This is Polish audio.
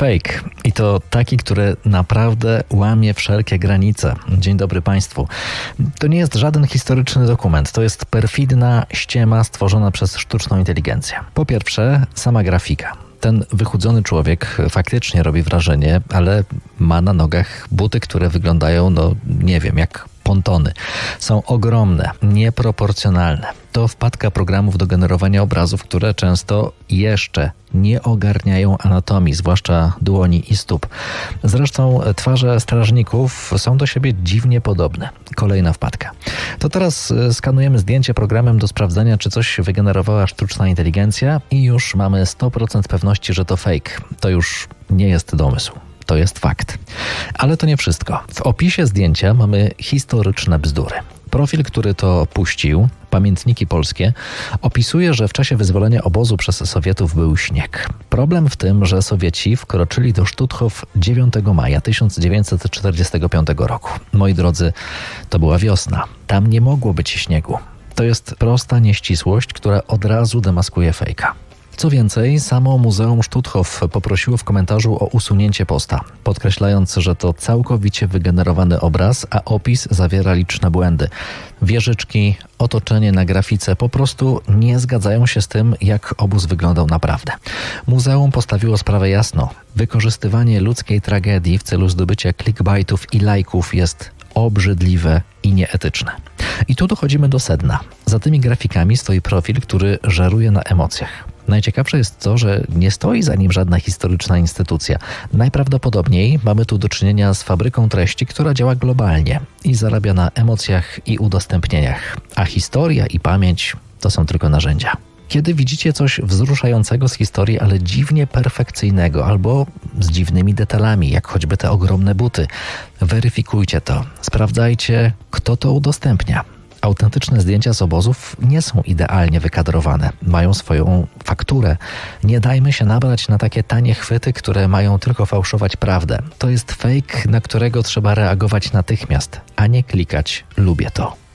Fake. I to taki, który naprawdę łamie wszelkie granice. Dzień dobry Państwu. To nie jest żaden historyczny dokument. To jest perfidna ściema stworzona przez sztuczną inteligencję. Po pierwsze, sama grafika ten wychudzony człowiek faktycznie robi wrażenie, ale ma na nogach buty, które wyglądają, no nie wiem, jak pontony. Są ogromne, nieproporcjonalne. To wpadka programów do generowania obrazów, które często jeszcze nie ogarniają anatomii, zwłaszcza dłoni i stóp. Zresztą twarze strażników są do siebie dziwnie podobne. Kolejna wpadka. To teraz e, skanujemy zdjęcie programem do sprawdzenia, czy coś wygenerowała sztuczna inteligencja i już mamy 100% pewności, że to fake. To już nie jest domysł to jest fakt. Ale to nie wszystko. W opisie zdjęcia mamy historyczne bzdury. Profil, który to puścił, Pamiętniki Polskie, opisuje, że w czasie wyzwolenia obozu przez Sowietów był śnieg. Problem w tym, że Sowieci wkroczyli do Stutthof 9 maja 1945 roku. Moi drodzy, to była wiosna. Tam nie mogło być śniegu. To jest prosta nieścisłość, która od razu demaskuje fejka. Co więcej, samo Muzeum Stutthof poprosiło w komentarzu o usunięcie posta, podkreślając, że to całkowicie wygenerowany obraz, a opis zawiera liczne błędy. Wieżyczki, otoczenie na grafice po prostu nie zgadzają się z tym, jak obóz wyglądał naprawdę. Muzeum postawiło sprawę jasno. Wykorzystywanie ludzkiej tragedii w celu zdobycia clickbaitów i lajków jest obrzydliwe i nieetyczne. I tu dochodzimy do sedna. Za tymi grafikami stoi profil, który żeruje na emocjach. Najciekawsze jest to, że nie stoi za nim żadna historyczna instytucja. Najprawdopodobniej mamy tu do czynienia z fabryką treści, która działa globalnie i zarabia na emocjach i udostępnieniach, a historia i pamięć to są tylko narzędzia. Kiedy widzicie coś wzruszającego z historii, ale dziwnie perfekcyjnego albo z dziwnymi detalami, jak choćby te ogromne buty, weryfikujcie to. Sprawdzajcie, kto to udostępnia. Autentyczne zdjęcia z obozów nie są idealnie wykadrowane, mają swoją fakturę. Nie dajmy się nabrać na takie tanie chwyty, które mają tylko fałszować prawdę. To jest fake, na którego trzeba reagować natychmiast, a nie klikać lubię to.